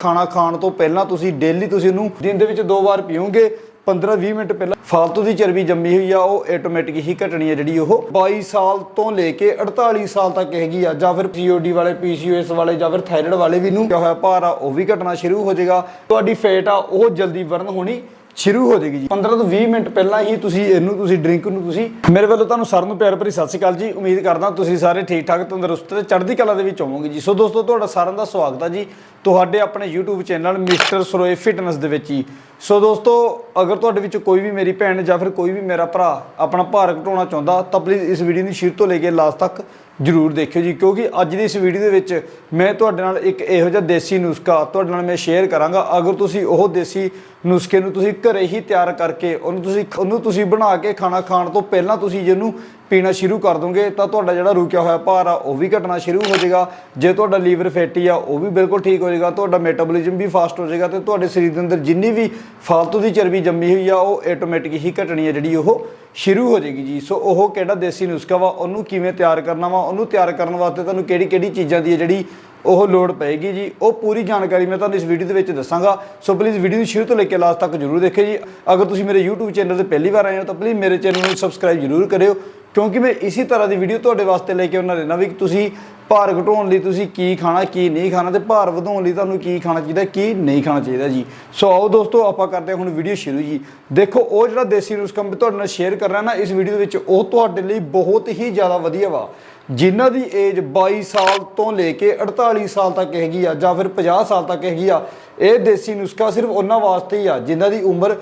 ਖਾਣਾ ਖਾਣ ਤੋਂ ਪਹਿਲਾਂ ਤੁਸੀਂ ਡੇਲੀ ਤੁਸੀਂ ਇਹਨੂੰ ਦਿਨ ਦੇ ਵਿੱਚ ਦੋ ਵਾਰ ਪੀਓਗੇ 15-20 ਮਿੰਟ ਪਹਿਲਾਂ ਫਾਲਤੂ ਦੀ ਚਰਬੀ ਜੰਮੀ ਹੋਈ ਆ, ਉਹ ਆਟੋਮੈਟਿਕ ਹੀ ਘਟਣੀ ਹੈ ਜਿਹੜੀ ਉਹ 22 ਸਾਲ ਤੋਂ ਲੈ ਕੇ 48 ਸਾਲ ਤੱਕ ਹੈਗੀ ਆ, ਜਾਂ ਫਿਰ ਪੀਓਡੀ ਵਾਲੇ ਪੀਸੀਓਐਸ ਵਾਲੇ, ਜਾਂ ਫਿਰ ਥਾਇਰਾਇਡ ਵਾਲੇ ਵੀ ਨੂੰ ਕਿਆ ਹੋਇਆ ਭਾਰ ਆ, ਉਹ ਵੀ ਘਟਣਾ ਸ਼ੁਰੂ ਹੋ ਜਾਏਗਾ। ਤੁਹਾਡੀ ਫੈਟ ਆ, ਉਹ ਜਲਦੀ ਬਰਨ ਹੋਣੀ। ਸ਼ੁਰੂ ਹੋ ਜਾਏਗੀ ਜੀ। 15 ਤੋਂ 20 ਮਿੰਟ ਪਹਿਲਾਂ ਹੀ ਤੁਸੀਂ ਇਹਨੂੰ ਤੁਸੀਂ ਡਰਿੰਕ ਨੂੰ ਤੁਸੀਂ ਮੇਰੇ ਵੱਲੋਂ ਤੁਹਾਨੂੰ ਸਾਰਿਆਂ ਨੂੰ ਪਿਆਰ ਭਰੀ ਸਤਿ ਸ਼੍ਰੀ ਅਕਾਲ ਜੀ। ਉਮੀਦ ਕਰਦਾ ਤੁਸੀਂ ਸਾਰੇ ਠੀਕ ਠਾਕ, ਤੰਦਰੁਸਤ ਤੇ ਚੜ੍ਹਦੀ ਕਲਾ ਦੇ ਵਿੱਚ ਹੋਵੋਗੇ ਜੀ। ਸੋ ਦੋਸਤੋ, ਤੁਹਾਡਾ ਸਾਰਿਆਂ ਦਾ ਸਵਾਗਤ ਹੈ ਜੀ ਤੁਹਾਡੇ ਆਪਣੇ YouTube channel mister Saroye fitness ਦੇ ਵਿੱਚ ਜੀ। ਸੋ ਦੋਸਤੋ, ਅਗਰ ਤੁਹਾਡੇ ਵਿੱਚ ਕੋਈ ਵੀ ਮੇਰੀ ਭੈਣ ਜਾਂ ਫਿਰ ਕੋਈ ਵੀ ਮੇਰਾ ਭਰਾ ਆਪਣਾ ਭਾਰ ਘਟਾਉਣਾ ਚਾਹੁੰਦਾ ਤਾਂ ਪਲੀਜ਼ ਇਸ ਵੀਡੀਓ ਨੂੰ ਸ਼ੁਰੂ ਤੋਂ ਲੈ ਕੇ ਲਾਸਟ ਤੱਕ ਜਰੂਰ ਦੇਖਿਓ ਜੀ, ਕਿਉਂਕਿ ਅੱਜ ਦੀ ਇਸ ਵੀਡੀਓ ਦੇ ਵਿੱਚ ਮੈਂ ਤੁਹਾਡੇ ਨਾਲ ਇੱਕ ਇਹੋ ਜਿਹਾ ਦੇਸੀ ਨੁਸਖਾ ਤੁਹਾਡੇ ਨਾਲ ਮੈਂ ਸ਼ੇਅਰ ਕਰਾਂਗਾ। ਅਗਰ ਤੁਸੀਂ ਉਹ ਦੇਸੀ ਨੁਸਖੇ ਨੂੰ ਤੁਸੀਂ ਘਰੇ ਹੀ ਤਿਆਰ ਕਰਕੇ ਉਹਨੂੰ ਤੁਸੀਂ ਉਹਨੂੰ ਤੁਸੀਂ ਬਣਾ ਕੇ ਖਾਣਾ ਖਾਣ ਤੋਂ ਪਹਿਲਾਂ ਤੁਸੀਂ ਜਿਹਨੂੰ ਪੀਣਾ ਸ਼ੁਰੂ ਕਰ ਦੋਗੇ ਤਾਂ ਤੁਹਾਡਾ ਜਿਹੜਾ ਰੁਕਿਆ ਹੋਇਆ ਭਾਰ ਆ, ਉਹ ਵੀ ਘਟਣਾ ਸ਼ੁਰੂ ਹੋ ਜਾਏਗਾ। ਜੇ ਤੁਹਾਡਾ ਲੀਵਰ ਫੈਟੀ ਆ, ਉਹ ਵੀ ਬਿਲਕੁਲ ਠੀਕ ਹੋ ਜਾਏਗਾ, ਤੁਹਾਡਾ ਮੈਟਾਬੋਲਿਜ਼ਮ ਵੀ ਫਾਸਟ ਹੋ ਜਾਏਗਾ ਤੇ ਤੁਹਾਡੇ ਸਰੀਰ ਦੇ ਅੰਦਰ ਜਿੰਨੀ ਵੀ ਫਾਲਤੂ ਦੀ ਚਰਬੀ ਜੰਮੀ ਹੋਈ ਆ, ਉਹ ਆਟੋਮੈਟਿਕ ਹੀ ਘਟਣੀ ਆ, ਜਿਹੜੀ ਉਹ ਸ਼ੁਰੂ ਹੋ ਜਾਏਗੀ ਜੀ। ਸੋ ਉਹ ਕਿਹੜਾ ਦੇਸੀ ਨੁਸਖਾ ਵਾ, ਉਹਨੂੰ ਕਿਵੇਂ ਤਿਆਰ ਕਰਨਾ ਵਾ, ਉਹਨੂੰ ਤਿਆਰ ਕਰਨ ਵਾਸਤੇ ਤੁਹਾਨੂੰ ਕਿਹੜੀ ਕਿਹੜੀ ਚੀਜ਼ਾਂ ਦੀ ਹੈ ਜਿਹੜੀ ਉਹ ਲੋਡ ਪਏਗੀ ਜੀ, ਉਹ ਪੂਰੀ ਜਾਣਕਾਰੀ ਮੈਂ ਤੁਹਾਨੂੰ ਇਸ ਵੀਡੀਓ ਦੇ ਵਿੱਚ ਦੱਸਾਂਗਾ। ਸੋ ਪਲੀਜ਼ ਵੀਡੀਓ ਨੂੰ ਸ਼ੁਰੂ ਤੋਂ ਲੈ ਕੇ ਲਾਸਟ ਤੱਕ ਜਰੂਰ ਦੇਖਿਓ ਜੀ। ਅਗਰ ਤੁਸੀਂ ਮੇਰੇ YouTube ਚੈਨਲ ਤੇ ਪਹਿਲੀ ਵਾਰ ਆਏ ਹੋ, ਤਾਂ ਪਲੀਜ਼ ਮੇਰੇ ਚੈਨਲ ਨੂੰ ਸਬਸਕ੍ਰਾਈਬ ਜਰੂਰ ਕਰਿਓ। ਕਿਉਂਕਿ ਮੈਂ ਇਸੇ ਤਰ੍ਹਾਂ ਦੀ ਵੀਡੀਓ ਤੁਹਾਡੇ ਵਾਸਤੇ ਲੈ ਕੇ ਆਉਣਾ ਰਹਿਣਾ ਵੀ ਤੁਸੀਂ ਭਾਰ ਘਟਾਉਣ ਲਈ ਤੁਸੀਂ ਕੀ ਖਾਣਾ, ਕੀ ਨਹੀਂ ਖਾਣਾ ਤੇ ਭਾਰ ਵਧਾਉਣ ਲਈ ਤੁਹਾਨੂੰ ਕੀ ਖਾਣਾ ਚਾਹੀਦਾ, ਕੀ ਨਹੀਂ ਖਾਣਾ ਚਾਹੀਦਾ ਜੀ। ਸੋ ਆਓ ਦੋਸਤੋ, ਆਪਾਂ ਕਰਦੇ ਹਾਂ ਹੁਣ ਵੀਡੀਓ ਸ਼ੁਰੂ ਜੀ। ਦੇਖੋ, ਉਹ ਜਿਹੜਾ ਦੇਸੀ ਨੁਸਖਾ ਮੈਂ ਤੁਹਾਡੇ ਨਾਲ ਸ਼ੇਅਰ ਕਰ ਰਿਹਾ ਨਾ, ਇਸ ਵੀਡੀਓ ਦੇ ਵਿੱਚ ਉਹ ਤੁਹਾਡੇ ਲਈ ਬਹੁਤ ਹੀ ਜ਼ਿਆਦਾ ਵਧੀਆ ਵਾ। ਜਿਨ੍ਹਾਂ ਦੀ ਏਜ 22 ਸਾਲ ਤੋਂ ਲੈ ਕੇ 48 ਸਾਲ ਤੱਕ ਹੈਗੀ ਆ, ਜਾਂ ਫਿਰ 50 ਸਾਲ ਤੱਕ ਹੈਗੀ ਆ, ਇਹ ਦੇਸੀ ਨੁਸਖਾ ਸਿਰਫ ਉਹਨਾਂ ਵਾਸਤੇ ਹੀ ਆ, ਜਿਨ੍ਹਾਂ ਦੀ ਉਮਰ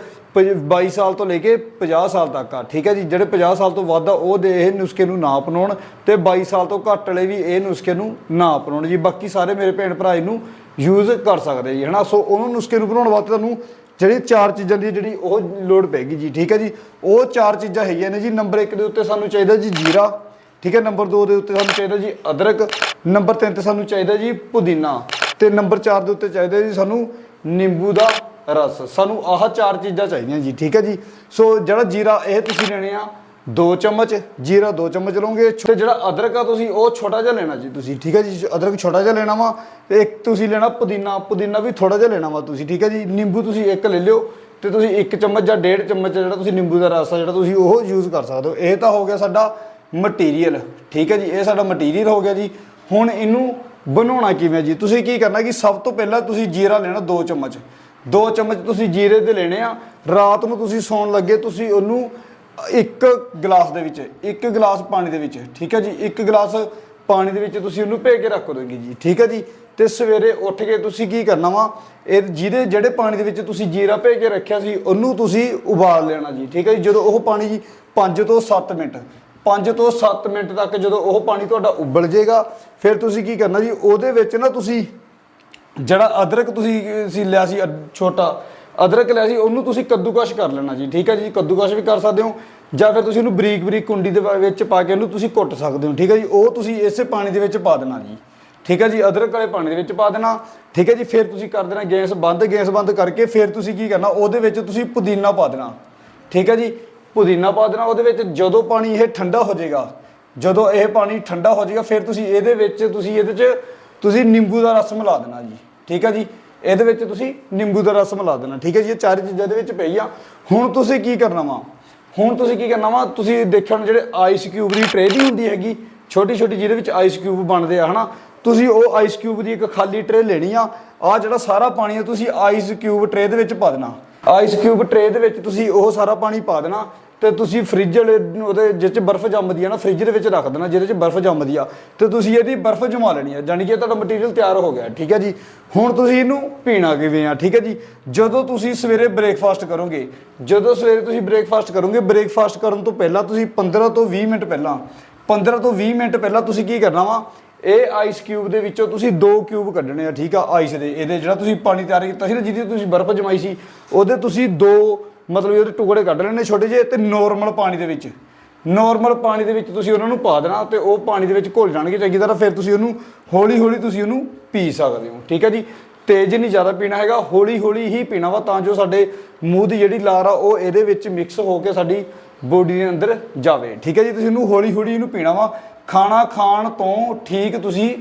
22 ਸਾਲ ਤੋਂ ਲੈ ਕੇ 50 ਸਾਲ ਤੱਕ ਆ, ਠੀਕ ਹੈ ਜੀ? ਜਿਹੜੇ 50 ਸਾਲ ਤੋਂ ਵੱਧ ਆ, ਉਹ ਦੇ ਇਹ ਨੁਸਖੇ ਨੂੰ ਨਾ ਅਪਣਾਉਣ ਤੇ 22 ਸਾਲ ਤੋਂ ਘੱਟ ਵਾਲੇ ਵੀ ਇਹ ਨੁਸਖੇ ਨੂੰ ਨਾ ਅਪਣਾਉਣ ਜੀ। ਬਾਕੀ ਸਾਰੇ ਮੇਰੇ ਭੈਣ ਭਰਾ ਇਹਨੂੰ ਯੂਜ਼ ਕਰ ਸਕਦੇ ਜੀ, ਹਨਾ? ਸੋ ਉਹਨੂੰ ਨੁਸਖੇ ਨੂੰ ਬਣਾਉਣ ਵਾਸਤੇ ਤੁਹਾਨੂੰ ਜਿਹੜੀ ਚਾਰ ਚੀਜ਼ਾਂ ਦੀ ਜਿਹੜੀ ਉਹ ਲੋੜ ਪੈਗੀ ਜੀ, ਠੀਕ ਹੈ ਜੀ? ਉਹ ਚਾਰ ਚੀਜ਼ਾਂ ਹੈਗੀਆਂ ਨੇ ਜੀ। ਨੰਬਰ 1 ਦੇ ਉੱਤੇ ਸਾਨੂੰ ਚਾਹੀਦਾ ਜੀ ਜੀਰਾ, ਠੀਕ ਹੈ? ਨੰਬਰ 2 ਦੇ ਉੱਤੇ ਸਾਨੂੰ ਚਾਹੀਦਾ ਜੀ ਅਦਰਕ, ਨੰਬਰ 3 ਤੇ ਸਾਨੂੰ ਚਾਹੀਦਾ ਜੀ ਪੁਦੀਨਾ ਤੇ ਨੰਬਰ 4 ਦੇ ਉੱਤੇ ਚਾਹੀਦਾ ਜੀ ਸਾਨੂੰ ਨਿੰਬੂ ਦਾ ਰਸ। ਸਾਨੂੰ ਆਹ ਚਾਰ ਚੀਜ਼ਾਂ ਚਾਹੀਦੀਆਂ ਜੀ, ਠੀਕ ਹੈ ਜੀ? ਸੋ ਜਿਹੜਾ ਜੀਰਾ ਇਹ ਤੁਸੀਂ ਲੈਣੇ ਆ 2 ਚਮਚ, ਜੀਰਾ 2 ਚਮਚ ਲਓਗੇ ਤੇ ਜਿਹੜਾ ਅਦਰਕ ਆ ਤੁਸੀਂ ਉਹ ਛੋਟਾ ਜਿਹਾ ਲੈਣਾ ਜੀ ਤੁਸੀਂ, ਠੀਕ ਹੈ ਜੀ? ਅਦਰਕ ਛੋਟਾ ਜਿਹਾ ਲੈਣਾ ਵਾ, ਤੇ ਇੱਕ ਤੁਸੀਂ ਲੈਣਾ ਪੁਦੀਨਾ ਪੁਦੀਨਾ ਵੀ ਥੋੜਾ ਜਿਹਾ ਲੈਣਾ ਵਾ ਤੁਸੀਂ, ਠੀਕ ਹੈ ਜੀ? ਨਿੰਬੂ ਤੁਸੀਂ ਇੱਕ ਲੈ ਲਿਓ, ਤੇ ਤੁਸੀਂ ਇੱਕ ਚਮਚ ਜਾਂ ਡੇਢ ਚਮਚ ਜਿਹੜਾ ਤੁਸੀਂ ਨਿੰਬੂ ਦਾ ਰਸ ਆ ਜਿਹੜਾ ਤੁਸੀਂ ਉਹ ਯੂਜ਼ ਕਰ ਸਕਦੇ ਹੋ। ਇਹ ਤਾਂ ਹੋ ਗਿਆ ਸਾਡਾ ਮਟੀਰੀਅਲ ਠੀਕ ਹੈ ਜੀ? ਇਹ ਸਾਡਾ ਮਟੀਰੀਅਲ ਹੋ ਗਿਆ ਜੀ। ਹੁਣ ਇਹਨੂੰ ਬਣਾਉਣਾ ਕਿਵੇਂ ਜੀ? ਤੁਸੀਂ ਕੀ ਕਰਨਾ ਕਿ ਸਭ ਤੋਂ ਪਹਿਲਾਂ ਤੁਸੀਂ ਜੀਰਾ ਲੈਣਾ 2 ਚਮਚ। ਦੋ ਚਮਚ ਤੁਸੀਂ ਜੀਰੇ ਦੇ ਲੈਣੇ ਆ, ਰਾਤ ਨੂੰ ਤੁਸੀਂ ਸੌਣ ਲੱਗੇ, ਤੁਸੀਂ ਉਹਨੂੰ ਇੱਕ ਗਲਾਸ ਦੇ ਵਿੱਚ, ਇੱਕ ਗਲਾਸ ਪਾਣੀ ਦੇ ਵਿੱਚ, ਠੀਕ ਹੈ ਜੀ? ਇੱਕ ਗਲਾਸ ਪਾਣੀ ਦੇ ਵਿੱਚ ਤੁਸੀਂ ਉਹਨੂੰ ਭੇ ਕੇ ਰੱਖ ਦੋਗੇ ਜੀ, ਠੀਕ ਹੈ ਜੀ? ਤੇ ਸਵੇਰੇ ਉੱਠ ਕੇ ਤੁਸੀਂ ਕੀ ਕਰਨਾ ਵਾ? ਇਹ ਜਿਹਦੇ ਜਿਹੜੇ ਪਾਣੀ ਦੇ ਵਿੱਚ ਤੁਸੀਂ ਜੀਰਾ ਭੇ ਕੇ ਰੱਖਿਆ ਸੀ, ਉਹਨੂੰ ਤੁਸੀਂ ਉਬਾਲ ਲੈਣਾ ਜੀ, ਠੀਕ ਹੈ ਜੀ? ਜਦੋਂ ਉਹ ਪਾਣੀ ਜੀ 5 ਤੋਂ 7 ਮਿੰਟ 5 ਤੋਂ 7 ਮਿੰਟ ਤੱਕ ਜਦੋਂ ਉਹ ਪਾਣੀ ਤੁਹਾਡਾ ਉਬਲ ਜਾਏਗਾ, ਫਿਰ ਤੁਸੀਂ ਕੀ ਕਰਨਾ ਜੀ? ਉਹਦੇ ਵਿੱਚ ਨਾ ਤੁਸੀਂ ਜਿਹੜਾ ਅਦਰਕ ਤੁਸੀਂ ਸੀ ਲਿਆ ਸੀ ਅਦ- ਛੋਟਾ, ਅਦਰਕ ਲਿਆ ਸੀ, ਉਹਨੂੰ ਤੁਸੀਂ ਕੱਦੂਕਸ਼ ਕਰ ਲੈਣਾ ਜੀ, ਠੀਕ ਹੈ ਜੀ, ਕੱਦੂਕਸ਼ ਵੀ ਕਰ ਸਕਦੇ ਹੋ, ਜਾਂ ਫਿਰ ਤੁਸੀਂ ਉਹਨੂੰ ਬਰੀਕ ਬਰੀਕ ਕੁੰਡੀ ਦੇ ਵ- ਵਿੱਚ ਪਾ ਕੇ ਉਹਨੂੰ ਤੁਸੀਂ ਕੁੱਟ ਸਕਦੇ ਹੋ, ਠੀਕ ਹੈ ਜੀ, ਉਹ ਤੁਸੀਂ ਇਸੇ ਪਾਣੀ ਦੇ ਵਿੱਚ ਪਾ ਦੇਣਾ ਜੀ, ਠੀਕ ਹੈ ਜੀ, ਅਦਰਕ ਵਾਲੇ ਪਾਣੀ ਦੇ ਵਿੱਚ ਪਾ ਦੇਣਾ, ਠੀਕ ਹੈ ਜੀ, ਫਿਰ ਤੁਸੀਂ ਕਰ ਦੇਣਾ ਗੈਸ ਬੰਦ ਗੈਸ ਬੰਦ ਕਰਕੇ ਫਿਰ ਤੁਸੀਂ ਕੀ ਕਰਨਾ, ਉਹਦੇ ਵਿੱਚ ਤੁਸੀਂ ਪੁਦੀਨਾ ਪਾ ਦੇਣਾ, ਠੀਕ ਹੈ ਜੀ, ਪੁਦੀਨਾ ਪਾ ਦੇਣਾ, ਉਹਦੇ ਵਿੱਚ ਜਦੋਂ ਪਾਣੀ ਇਹ ਠੰਡਾ ਹੋ ਜਾਏਗਾ, ਜਦੋਂ ਇਹ ਪਾਣੀ ਠੰਡਾ ਹੋ ਜਾਏਗਾ, ਫਿਰ ਤੁਸੀਂ ਇਹਦੇ ਵਿੱਚ, ਤੁਸੀਂ ਇਹਦੇ 'ਚ ਤੁਸੀਂ ਨਿੰਬੂ ਦਾ ਰਸ ਮਿਲਾ ਦੇਣਾ ਜੀ, ਠੀਕ ਹੈ ਜੀ? ਇਹਦੇ ਵਿੱਚ ਤੁਸੀਂ ਨਿੰਬੂ ਦਾ ਰਸ ਮਿਲਾ ਦੇਣਾ, ਠੀਕ ਹੈ ਜੀ? ਇਹ ਚਾਰ ਚੀਜ਼ਾਂ ਇਹਦੇ ਵਿੱਚ ਪਈ ਆ। ਹੁਣ ਤੁਸੀਂ ਕੀ ਕਰਨਾ ਵਾ? ਹੁਣ ਤੁਸੀਂ ਕੀ ਕਰਨਾ ਵਾ? ਤੁਸੀਂ ਦੇਖਿਆ ਦੇਖਣ ਜਿਹੜੇ ਆਈਸ ਕਿਊਬ ਦੀ ਟ੍ਰੇ ਦੀ ਹੁੰਦੀ ਹੈਗੀ ਛੋਟੀ ਛੋਟੀ ਜਿਹਦੇ ਵਿੱਚ ਆਈਸ ਕਿਊਬ ਬਣਦੇ ਆ, ਹਨਾ? ਤੁਸੀਂ ਉਹ ਆਈਸ ਕਿਊਬ ਦੀ ਇੱਕ ਖਾਲੀ ਟ੍ਰੇ ਲੈਣੀ ਆ। ਆ ਜਿਹੜਾ ਸਾਰਾ ਪਾਣੀ ਆ, ਤੁਸੀਂ ਆਈਸ ਕਿਊਬ ਟ੍ਰੇ ਦੇ ਵਿੱਚ ਪਾ ਦੇਣਾ। ਆਈਸ ਕਿਊਬ ਟ੍ਰੇ ਦੇ ਵਿੱਚ ਤੁਸੀਂ ਉਹ ਸਾਰਾ ਪਾਣੀ ਪਾ ਦੇਣਾ। ਤੇ ਤੁਸੀਂ ਫ੍ਰਿਜ ਵਾਲੇ ਉਹਦੇ ਜਿਸ ਚ ਬਰਫ਼ ਜੰਮਦੀ ਆ ਨਾ ਫ੍ਰਿਜ ਦੇ ਵਿੱਚ ਰੱਖ ਦੇਣਾ, ਜਿਹਦੇ ਚ ਬਰਫ਼ ਜੰਮਦੀ ਆ। ਤੇ ਤੁਸੀਂ ਇਹਦੀ ਬਰਫ਼ ਜਮਾ ਲੈਣੀ ਆ ਜਾਨੀ ਕਿ ਇਹ ਤੁਹਾਡਾ ਮਟੀਰੀਅਲ ਤਿਆਰ ਹੋ ਗਿਆ, ਠੀਕ ਹੈ ਜੀ? ਹੁਣ ਤੁਸੀਂ ਇਹਨੂੰ ਪੀਣਾ ਕਿਵੇਂ ਆ, ਠੀਕ ਹੈ ਜੀ? ਜਦੋਂ ਤੁਸੀਂ ਸਵੇਰੇ ਬ੍ਰੇਕਫਾਸਟ ਕਰੋਗੇ, ਜਦੋਂ ਸਵੇਰੇ ਤੁਸੀਂ ਬ੍ਰੇਕਫਾਸਟ ਕਰੋਗੇ ਬ੍ਰੇਕਫਾਸਟ ਕਰਨ ਤੋਂ ਪਹਿਲਾਂ ਤੁਸੀਂ 15 ਤੋਂ 20 ਮਿੰਟ ਪਹਿਲਾਂ 15 ਤੋਂ 20 ਮਿੰਟ ਪਹਿਲਾਂ ਤੁਸੀਂ ਕੀ ਕਰਨਾ ਵਾ? ਇਹ ਆਈਸ ਕਿਊਬ ਦੇ ਵਿੱਚੋਂ ਤੁਸੀਂ ਦੋ ਕਿਊਬ ਕੱਢਣੇ ਆ, ਠੀਕ ਆ? ਆਈਸ ਦੇ, ਇਹਦੇ ਜਿਹੜਾ ਤੁਸੀਂ ਪਾਣੀ ਤਿਆਰ ਕੀਤਾ ਸੀ ਨਾ, ਜਿਹਦੀ ਤੁਸੀਂ ਬਰਫ਼ ਜਮਾਈ ਸੀ, ਉਹਦੇ ਤੁਸੀਂ ਦੋ ਮਤਲਬ ਉਹਦੇ ਟੁਕੜੇ ਕੱਢ ਲੈਣੇ ਛੋਟੇ ਜਿਹੇ ਤੇ ਨੋਰਮਲ ਪਾਣੀ ਦੇ ਵਿੱਚ। ਨੋਰਮਲ ਪਾਣੀ ਦੇ ਵਿੱਚ ਤੁਸੀਂ ਉਹਨਾਂ ਨੂੰ ਪਾ ਦੇਣਾ ਤੇ ਉਹ ਪਾਣੀ ਦੇ ਵਿੱਚ ਘੁਲ ਜਾਣਗੇ ਚੰਗੀ ਤਰ੍ਹਾਂ, ਫਿਰ ਤੁਸੀਂ ਉਹਨੂੰ ਹੌਲੀ ਹੌਲੀ ਤੁਸੀਂ ਉਹਨੂੰ ਪੀ ਸਕਦੇ ਹੋ, ਠੀਕ ਹੈ ਜੀ? ਤੇਜ਼ ਨਹੀਂ ਜ਼ਿਆਦਾ ਪੀਣਾ ਹੈਗਾ ਹੌਲੀ ਹੌਲੀ ਹੀ ਪੀਣਾ ਵਾ ਤਾਂ ਜੋ ਸਾਡੇ ਮੂੰਹ ਦੀ ਜਿਹੜੀ ਲਾਰ ਆ, ਉਹ ਇਹਦੇ ਵਿੱਚ ਮਿਕਸ ਹੋ ਕੇ ਸਾਡੀ ਬੋਡੀ ਦੇ ਅੰਦਰ ਜਾਵੇ, ਠੀਕ ਹੈ ਜੀ? ਤੁਸੀਂ ਇਹਨੂੰ ਹੌਲੀ ਹੌਲੀ ਇਹਨੂੰ ਪੀਣਾ ਵਾ। ਖਾਣਾ ਖਾਣ ਤੋਂ ਠੀਕ ਤੁਸੀਂ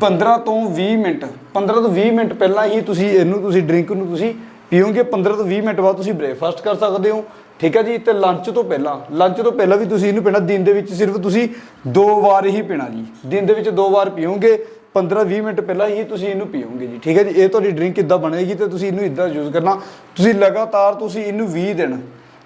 15 ਤੋਂ 20 ਮਿੰਟ 15 ਤੋਂ 20 ਮਿੰਟ ਪਹਿਲਾਂ ਹੀ ਤੁਸੀਂ ਇਹਨੂੰ, ਤੁਸੀਂ ਡਰਿੰਕ ਨੂੰ ਤੁਸੀਂ ਪੀਓਗੇ 15 ਤੋਂ 20 ਮਿੰਟ ਬਾਅਦ ਤੁਸੀਂ ਬ੍ਰੇਕਫਾਸਟ ਕਰ ਸਕਦੇ ਹੋ। ਠੀਕ ਹੈ ਜੀ? ਤੇ ਲੰਚ ਤੋਂ ਪਹਿਲਾਂ ਲੰਚ ਤੋਂ ਪਹਿਲਾਂ ਵੀ ਤੁਸੀਂ ਇਹਨੂੰ ਪੀਣਾ। ਦਿਨ ਦੇ ਵਿੱਚ ਸਿਰਫ ਤੁਸੀਂ ਦੋ ਵਾਰ ਹੀ ਪੀਣਾ ਜੀ। ਦਿਨ ਦੇ ਵਿੱਚ ਦੋ ਵਾਰ ਪੀਓਗੇ 15-20 ਮਿੰਟ ਪਹਿਲਾਂ ਹੀ ਤੁਸੀਂ ਇਹਨੂੰ ਪੀਓਗੇ ਜੀ। ਠੀਕ ਹੈ ਜੀ? ਇਹ ਤੁਹਾਡੀ ਡਰਿੰਕ ਇਦਾਂ ਬਣੇਗੀ ਤੇ ਤੁਸੀਂ ਇਹਨੂੰ ਇਦਾਂ ਯੂਜ਼ ਕਰਨਾ। ਤੁਸੀਂ ਲਗਾਤਾਰ ਤੁਸੀਂ ਇਹਨੂੰ 20 ਦਿਨ,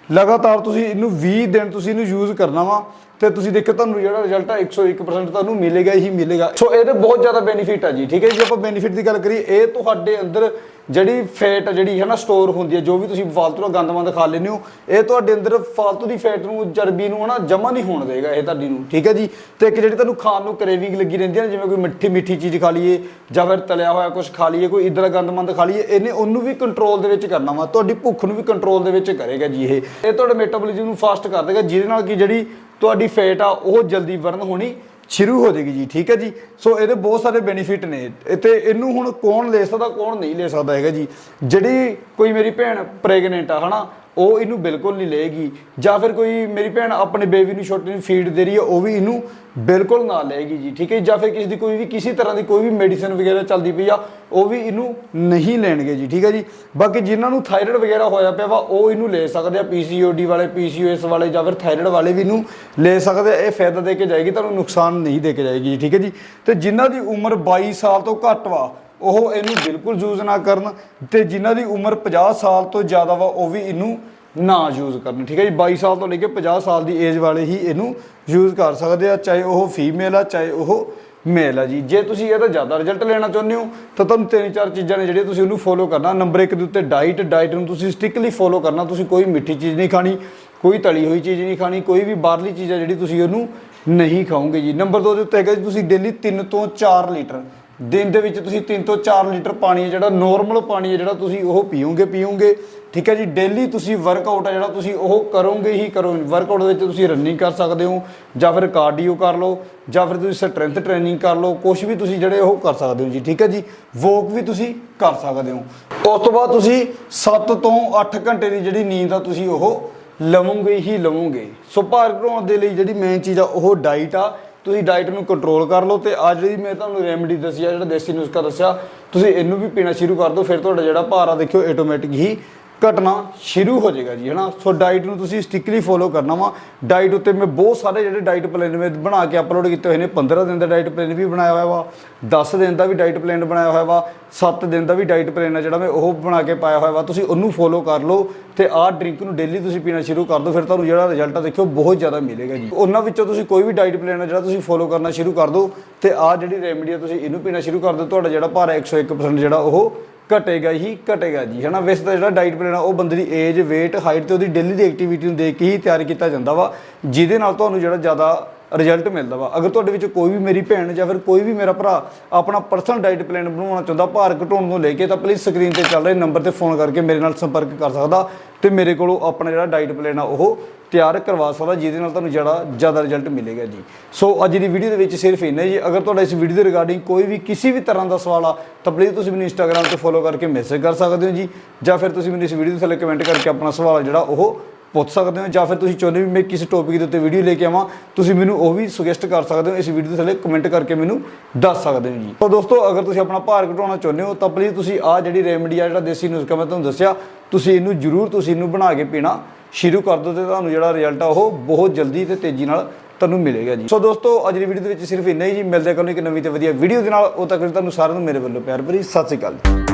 ਲਗਾਤਾਰ ਤੁਸੀਂ ਇਹਨੂੰ 20 ਦਿਨ ਤੁਸੀਂ ਇਹਨੂੰ ਯੂਜ਼ ਕਰਨਾ ਵਾ। ਤੇ ਤੁਸੀਂ ਦੇਖੋ ਤੁਹਾਨੂੰ ਜਿਹੜਾ ਰਿਜ਼ਲਟ ਆ 101% ਤੁਹਾਨੂੰ ਮਿਲੇਗਾ ਹੀ ਮਿਲੇਗਾ। ਸੋ ਇਹਦੇ ਬਹੁਤ ਜ਼ਿਆਦਾ ਬੈਨੀਫਿਟ ਆ ਜੀ, ਠੀਕ ਹੈ ਜੀ? ਆਪਾਂ ਬੈਨੀਫਿਟ ਦੀ ਗੱਲ ਕਰੀਏ, ਇਹ ਤੁਹਾਡੇ ਅੰਦਰ ਜਿਹੜੀ ਫੈਟ ਜਿਹੜੀ ਹੈ ਨਾ ਸਟੋਰ ਹੁੰਦੀ ਹੈ ਜੋ ਵੀ ਤੁਸੀਂ ਫਾਲਤੂ ਦਾ ਗੰਦਮੰਦ ਖਾ ਲੈਂਦੇ ਹੋ, ਇਹ ਤੁਹਾਡੇ ਅੰਦਰ ਫਾਲਤੂ ਦੀ ਫੈਟ ਨੂੰ, ਚਰਬੀ ਨੂੰ ਹਨਾ ਜਮਾ ਨਹੀਂ ਹੋਣ ਦੇਗਾ ਇਹ ਤੁਹਾਡੀ ਨੂੰ, ਠੀਕ ਹੈ ਜੀ? ਤੇ ਇੱਕ ਜਿਹੜੀ ਤੁਹਾਨੂੰ ਖਾਣ ਨੂੰ ਕਰੇਵਿੰਗ ਲੱਗੀ ਰਹਿੰਦੀ ਹੈ ਨਾ, ਜਿਵੇਂ ਕੋਈ ਮਿੱਠੀ ਮਿੱਠੀ ਚੀਜ਼ ਖਾ ਲਈਏ, ਜਾਂ ਫਿਰ ਤਲਿਆ ਹੋਇਆ ਕੁਝ ਖਾ ਲਈਏ, ਕੋਈ ਇਦਾਂ ਦਾ ਗੰਦਮੰਦ ਖਾ ਲਈਏ, ਇਹਨੇ ਉਹਨੂੰ ਵੀ ਕੰਟਰੋਲ ਦੇ ਵਿੱਚ ਕਰਨਾ ਵਾ, ਤੁਹਾਡੀ ਭੁੱਖ ਨੂੰ ਵੀ ਕੰਟਰੋਲ ਦੇ ਵਿੱਚ ਕਰੇਗਾ ਜੀ ਇਹ। ਇਹ ਤੁਹਾਡੇ ਮੈਟਾਬੋਲਿਜ਼ਮ ਨੂੰ ਫਾਸਟ ਕਰ ਦੇਗਾ, ਜਿਹਦੇ ਨਾਲ ਕਿ ਜਿਹੜੀ ਤੁਹਾਡੀ ਫੈਟ ਆ, ਉਹ ਜਲਦੀ ਬਰਨ ਹੋਣੀ ਸ਼ੁਰੂ ਹੋ ਜਾਏਗੀ ਜੀ, ਠੀਕ ਹੈ ਜੀ? ਸੋ ਇਹਦੇ ਬਹੁਤ ਸਾਰੇ ਬੈਨੀਫਿਟ ਨੇ। ਇਹ ਤੇ ਇਹਨੂੰ ਹੁਣ ਕੌਣ ਲੈ ਸਕਦਾ, ਕੌਣ ਨਹੀਂ ਲੈ ਸਕਦਾ ਹੈਗਾ ਜੀ? ਜਿਹੜੀ ਕੋਈ ਮੇਰੀ ਭੈਣ ਪ੍ਰੈਗਨੈਂਟ ਆ, ਹਨਾ? ਉਹ ਇਹਨੂੰ ਬਿਲਕੁਲ ਨਹੀਂ ਲਏਗੀ। ਜਾਂ ਫਿਰ ਕੋਈ ਮੇਰੀ ਭੈਣ ਆਪਣੇ ਬੇਬੀ ਨੂੰ ਛੋਟੇ ਨੂੰ ਫੀਡ ਦੇ ਰਹੀ ਹੈ, ਉਹ ਵੀ ਇਹਨੂੰ ਬਿਲਕੁਲ ਨਾ ਲਏਗੀ ਜੀ, ਠੀਕ ਹੈ ਜੀ? ਜਾਂ ਫਿਰ ਕਿਸੇ ਦੀ ਕੋਈ ਵੀ, ਕਿਸੇ ਤਰ੍ਹਾਂ ਦੀ ਕੋਈ ਵੀ ਮੈਡੀਸਿਨ ਵਗੈਰਾ ਚੱਲਦੀ ਪਈ ਆ, ਉਹ ਵੀ ਇਹਨੂੰ ਨਹੀਂ ਲੈਣਗੇ ਜੀ, ਠੀਕ ਹੈ ਜੀ? ਬਾਕੀ ਜਿਨ੍ਹਾਂ ਨੂੰ ਥਾਇਰਾਇਡ ਵਗੈਰਾ ਹੋਇਆ ਪਿਆ ਵਾ, ਉਹ ਇਹਨੂੰ ਲੈ ਸਕਦੇ ਆ ਪੀਸੀਓਡੀ ਵਾਲੇ ਪੀਸੀਓਐਸ ਵਾਲੇ, ਜਾਂ ਫਿਰ ਥਾਇਰਾਇਡ ਵਾਲੇ ਵੀ ਇਹਨੂੰ ਲੈ ਸਕਦੇ ਆ। ਇਹ ਫਾਇਦਾ ਦੇ ਕੇ ਜਾਏਗੀ, ਤੁਹਾਨੂੰ ਨੁਕਸਾਨ ਨਹੀਂ ਦੇ ਕੇ ਜਾਏਗੀ ਜੀ, ਠੀਕ ਹੈ ਜੀ? ਤੇ ਜਿਨ੍ਹਾਂ ਦੀ ਉਮਰ 22 ਸਾਲ ਤੋਂ ਘੱਟ ਵਾ ਉਹ ਇਹਨੂੰ ਬਿਲਕੁਲ ਯੂਜ਼ ਨਾ ਕਰਨ ਤੇ ਜਿਨ੍ਹਾਂ ਦੀ ਉਮਰ 50 ਸਾਲ ਤੋਂ ਜ਼ਿਆਦਾ ਵਾ, ਉਹ ਵੀ ਇਹਨੂੰ ਨਾ ਯੂਜ਼ ਕਰਨ। ਠੀਕ ਹੈ ਜੀ? 22 ਸਾਲ ਤੋਂ ਲੈ ਕੇ 50 ਸਾਲ ਦੀ ਏਜ ਵਾਲੇ ਹੀ ਇਹਨੂੰ ਯੂਜ਼ ਕਰ ਸਕਦੇ ਆ, ਚਾਹੇ ਉਹ ਫੀਮੇਲ ਆ, ਚਾਹੇ ਉਹ ਮੇਲ ਆ ਜੀ। ਜੇ ਤੁਸੀਂ ਇਹਦਾ ਜ਼ਿਆਦਾ ਰਿਜ਼ਲਟ ਲੈਣਾ ਚਾਹੁੰਦੇ ਹੋ, ਤਾਂ ਤੁਹਾਨੂੰ ਤਿੰਨ ਚਾਰ ਚੀਜ਼ਾਂ ਨੇ ਜਿਹੜੀਆਂ ਤੁਸੀਂ ਉਹਨੂੰ ਫੋਲੋ ਕਰਨਾ। ਨੰਬਰ 1 ਦੇ ਉੱਤੇ ਡਾਈਟ ਡਾਈਟ ਨੂੰ ਤੁਸੀਂ ਸਟ੍ਰਿਕਟਲੀ ਫੋਲੋ ਕਰਨਾ। ਤੁਸੀਂ ਕੋਈ ਮਿੱਠੀ ਚੀਜ਼ ਨਹੀਂ ਖਾਣੀ, ਕੋਈ ਤਲੀ ਹੋਈ ਚੀਜ਼ ਨਹੀਂ ਖਾਣੀ, ਕੋਈ ਵੀ ਬਾਹਰਲੀ ਚੀਜ਼ ਆ ਜਿਹੜੀ ਤੁਸੀਂ ਉਹਨੂੰ ਨਹੀਂ ਖਾਓਗੇ ਜੀ। ਨੰਬਰ 2 ਦੇ ਉੱਤੇ ਹੈਗਾ ਜੀ, ਤੁਸੀਂ ਡੇਲੀ 3 ਤੋਂ 4 ਲੀਟਰ ਦਿਨ ਦੇ ਵਿੱਚ ਤੁਸੀਂ 3 ਤੋਂ 4 ਲੀਟਰ ਪਾਣੀ ਹੈ, ਜਿਹੜਾ ਨੋਰਮਲ ਪਾਣੀ ਹੈ, ਜਿਹੜਾ ਤੁਸੀਂ ਉਹ ਪੀਓਗੇ ਪੀਓਗੇ। ਠੀਕ ਹੈ ਜੀ ਡੇਲੀ ਤੁਸੀਂ ਵਰਕਆਊਟ ਹੈ, ਜਿਹੜਾ ਤੁਸੀਂ ਉਹ ਕਰੋਗੇ ਹੀ ਕਰੋ। ਵਰਕਆਊਟ ਦੇ ਵਿੱਚ ਤੁਸੀਂ ਰਨਿੰਗ ਕਰ ਸਕਦੇ ਹੋ, ਜਾਂ ਫਿਰ ਕਾਰਡੀਓ ਕਰ ਲਓ, ਜਾਂ ਫਿਰ ਤੁਸੀਂ ਸਟਰੈਂਥ ਟ੍ਰੇਨਿੰਗ ਕਰ ਲਓ ਕੁਝ ਵੀ ਤੁਸੀਂ ਜਿਹੜੇ ਉਹ ਕਰ ਸਕਦੇ ਹੋ ਜੀ। ਠੀਕ ਹੈ ਜੀ ਵੋਕ ਵੀ ਤੁਸੀਂ ਕਰ ਸਕਦੇ ਹੋ। ਉਸ ਤੋਂ ਬਾਅਦ ਤੁਸੀਂ 7 ਤੋਂ 8 ਘੰਟੇ ਦੀ ਜਿਹੜੀ ਨੀਂਦ ਆ, ਤੁਸੀਂ ਉਹ ਲਵੋਗੇ ਹੀ ਲਵੋਗੇ। ਸੋ ਭਾਰ ਘਟਾਉਣ ਦੇ ਲਈ ਜਿਹੜੀ ਮੇਨ ਚੀਜ਼ ਆ, ਉਹ ਡਾਈਟ ਆ। ਤੁਸੀਂ ਡਾਈਟ ਨੂੰ ਕੰਟਰੋਲ ਕਰ ਲਓ ਤੇ ਆ ਜਿਹੜੀ ਮੈਂ ਤੁਹਾਨੂੰ ਰੈਮਡੀ ਦੱਸੀ ਆ, ਜਿਹੜਾ ਦੇਸੀ ਨੁਸਖਾ ਦੱਸਿਆ, ਤੁਸੀਂ ਇਹਨੂੰ ਵੀ ਪੀਣਾ ਸ਼ੁਰੂ ਕਰ ਦਿਓ, ਫਿਰ ਤੁਹਾਡਾ ਜਿਹੜਾ ਭਾਰ ਆ, ਦੇਖਿਓ ਆਟੋਮੈਟਿਕ ਹੀ ਘਟਣਾ ਸ਼ੁਰੂ ਹੋ ਜਾਏਗਾ ਜੀ, ਹਨਾ? ਸੋ ਡਾਈਟ ਨੂੰ ਤੁਸੀਂ ਸਟ੍ਰਿਕਲੀ ਫੋਲੋ ਕਰਨਾ ਵਾ। ਡਾਈਟ ਉੱਤੇ ਮੈਂ ਬਹੁਤ ਸਾਰੇ ਜਿਹੜੇ ਡਾਈਟ ਪਲਾਨ ਮੈਂ ਬਣਾ ਕੇ ਅਪਲੋਡ ਕੀਤੇ ਹੋਏ ਨੇ। 15 ਦਿਨ ਦਾ ਡਾਈਟ ਪਲਾਨ ਵੀ ਬਣਾਇਆ ਹੋਇਆ ਵਾ 10 ਦਿਨ ਦਾ ਵੀ ਡਾਈਟ ਪਲਾਨ ਬਣਾਇਆ ਹੋਇਆ ਵਾ 7 ਦਿਨ ਦਾ ਵੀ ਡਾਈਟ ਪਲਾਨ ਹੈ ਜਿਹੜਾ ਮੈਂ ਉਹ ਬਣਾ ਕੇ ਪਾਇਆ ਹੋਇਆ ਵਾ। ਤੁਸੀਂ ਉਹਨੂੰ ਫੋਲੋ ਕਰ ਲਓ ਤੇ ਆਹ ਡਰਿੰਕ ਨੂੰ ਡੇਲੀ ਤੁਸੀਂ ਪੀਣਾ ਸ਼ੁਰੂ ਕਰ ਦਿਓ, ਫਿਰ ਤੁਹਾਨੂੰ ਜਿਹੜਾ ਰਿਜ਼ਲਟ ਆ ਦੇਖਿਓ ਬਹੁਤ ਜ਼ਿਆਦਾ ਮਿਲੇਗਾ ਜੀ। ਉਹਨਾਂ ਵਿੱਚੋਂ ਤੁਸੀਂ ਕੋਈ ਵੀ ਡਾਈਟ ਪਲਾਨ ਹੈ ਜਿਹੜਾ ਤੁਸੀਂ ਫੋਲੋ ਕਰਨਾ ਸ਼ੁਰੂ ਕਰ ਦਿਓ ਤੇ ਆਹ ਜਿਹੜੀ ਰੈਮੇਡੀ ਆ ਤੁਸੀਂ ਇਹਨੂੰ ਪੀਣਾ ਸ਼ੁਰੂ ਕਰ ਦਿਓ। ਤੁਹਾਡਾ ਜਿਹੜਾ ਭਾਰ ਹੈ 101% ਜਿਹੜਾ ਉਹ ਘਟੇਗਾ ਹੀ ਘਟੇਗਾ ਜੀ, ਹਨਾ? ਵੈਸੇ ਤਾਂ ਜਿਹੜਾ ਡਾਈਟ ਪਲਾਨ ਆ, ਉਹ ਬੰਦੇ ਦੀ ਏਜ weight ਹਾਈਟ ਤੇ ਉਹਦੀ ਡੇਲੀ ਦੀ ਐਕਟੀਵਿਟੀ ਨੂੰ ਦੇਖ ਕੇ ਹੀ ਤਿਆਰ ਕੀਤਾ ਜਾਂਦਾ ਵਾ, ਜਿਹਦੇ ਨਾਲ ਤੁਹਾਨੂੰ ਜਿਹੜਾ ਜ਼ਿਆਦਾ ਰਿਜ਼ਲਟ ਮਿਲਦਾ ਵਾ। ਅਗਰ ਤੁਹਾਡੇ ਵਿੱਚ ਕੋਈ ਵੀ ਮੇਰੀ ਭੈਣ ਜਾਂ ਫਿਰ ਕੋਈ ਵੀ ਮੇਰਾ ਭਰਾ ਆਪਣਾ ਪਰਸਨਲ ਡਾਈਟ ਪਲਾਨ ਬਣਾਉਣਾ ਚਾਹੁੰਦਾ, ਭਾਰ ਘਟਾਉਣ ਨੂੰ ਲੈ ਕੇ, ਤਾਂ ਪਲੀਜ਼ ਸਕਰੀਨ ਤੇ ਚੱਲ ਰਹੇ ਨੰਬਰ ਤੇ ਫੋਨ ਕਰਕੇ ਮੇਰੇ ਨਾਲ ਸੰਪਰਕ ਕਰ ਸਕਦਾ ਤੇ ਮੇਰੇ ਕੋਲੋਂ ਆਪਣਾ ਜਿਹੜਾ ਡਾਈਟ ਪਲਾਨ ਆ, ਉਹ ਤਿਆਰ ਕਰਵਾ ਸਕਦਾ, ਜਿਹਦੇ ਨਾਲ ਤੁਹਾਨੂੰ ਜਿਹੜਾ ਜ਼ਿਆਦਾ ਰਿਜ਼ਲਟ ਮਿਲੇਗਾ ਜੀ। ਸੋ ਅੱਜ ਦੀ ਵੀਡੀਓ ਦੇ ਵਿੱਚ ਸਿਰਫ ਇੰਨਾ ਜੀ। ਅਗਰ ਤੁਹਾਡਾ ਇਸ ਵੀਡੀਓ ਦੇ ਰਿਗਾਰਡਿੰਗ ਕੋਈ ਵੀ ਕਿਸੇ ਵੀ ਤਰ੍ਹਾਂ ਦਾ ਸਵਾਲ ਆ, ਤਾਂ ਪਲੀਜ਼ ਤੁਸੀਂ ਮੈਨੂੰ ਇੰਸਟਾਗ੍ਰam ਤੇ ਫੋਲੋ ਕਰਕੇ ਮੈਸੇਜ ਕਰ ਸਕਦੇ ਹੋ ਜੀ। ਜਾਂ ਫਿਰ ਤੁਸੀਂ ਮੈਨੂੰ ਇਸ ਵੀਡੀਓ ਦੇ ਥੱਲੇ ਕਮੈਂਟ ਕਰਕੇ ਆਪਣਾ ਸਵਾਲ ਜਿਹੜਾ, ਉਹ ਪੁੱਛ ਸਕਦੇ ਹੋ ਜਾਂ ਫਿਰ ਤੁਸੀਂ ਚਾਹੁੰਦੇ ਵੀ ਮੈਂ ਕਿਸੇ ਟੌਪਿਕ ਦੇ ਉੱਤੇ ਵੀਡੀਓ ਲੈ ਕੇ ਆਵਾਂ, ਤੁਸੀਂ ਮੈਨੂੰ ਉਹ ਵੀ ਸੁਜੈਸਟ ਕਰ ਸਕਦੇ ਹੋ, ਇਸ ਵੀਡੀਓ ਦੇ ਥੱਲੇ ਕਮੈਂਟ ਕਰਕੇ ਮੈਨੂੰ ਦੱਸ ਸਕਦੇ ਹੋ ਜੀ। ਤਾਂ ਦੋਸਤੋ, ਅਗਰ ਤੁਸੀਂ ਆਪਣਾ ਭਾਰ ਘਟਾਉਣਾ ਚਾਹੁੰਦੇ ਹੋ, ਤਾਂ ਪਲੀਜ਼ ਤੁਸੀਂ ਆਹ ਜਿਹੜੀ ਰੈਮਡੀ ਆ, ਜਿਹੜਾ ਦੇਸੀ ਨੁਸਖਾ ਮੈਂ ਤੁਹਾਨੂੰ ਦੱਸਿਆ, ਤੁਸੀਂ ਇਹਨੂੰ ਜ਼ਰੂਰ ਤੁਸੀਂ ਇਹਨੂੰ ਬਣਾ ਕੇ ਪੀਣਾ ਸ਼ੁਰੂ ਕਰ ਦਿਓ ਤੇ ਤੁਹਾਨੂੰ ਜਿਹੜਾ ਰਿਜ਼ਲਟ ਆ, ਉਹ ਬਹੁਤ ਜਲਦੀ ਤੇ ਤੇਜ਼ੀ ਨਾਲ ਤੁਹਾਨੂੰ ਮਿਲੇਗਾ ਜੀ। ਸੋ ਦੋਸਤੋ, ਅੱਜ ਦੀ ਵੀਡੀਓ ਦੇ ਵਿੱਚ ਸਿਰਫ ਇੰਨਾ ਹੀ ਜੀ। ਮਿਲਦੇ ਹਾਂ ਨੂੰ ਇੱਕ ਨਵੀਂ ਤੇ ਵਧੀਆ ਵੀਡੀਓ ਦੇ ਨਾਲ। ਉਹ ਤੱਕ ਤੁਹਾਨੂੰ ਸਾਰਿਆਂ ਨੂੰ ਮੇਰੇ ਵੱਲੋਂ ਪਿਆਰ ਭਰੀ ਸਤਿ ਸ਼੍ਰੀ ਅਕਾਲ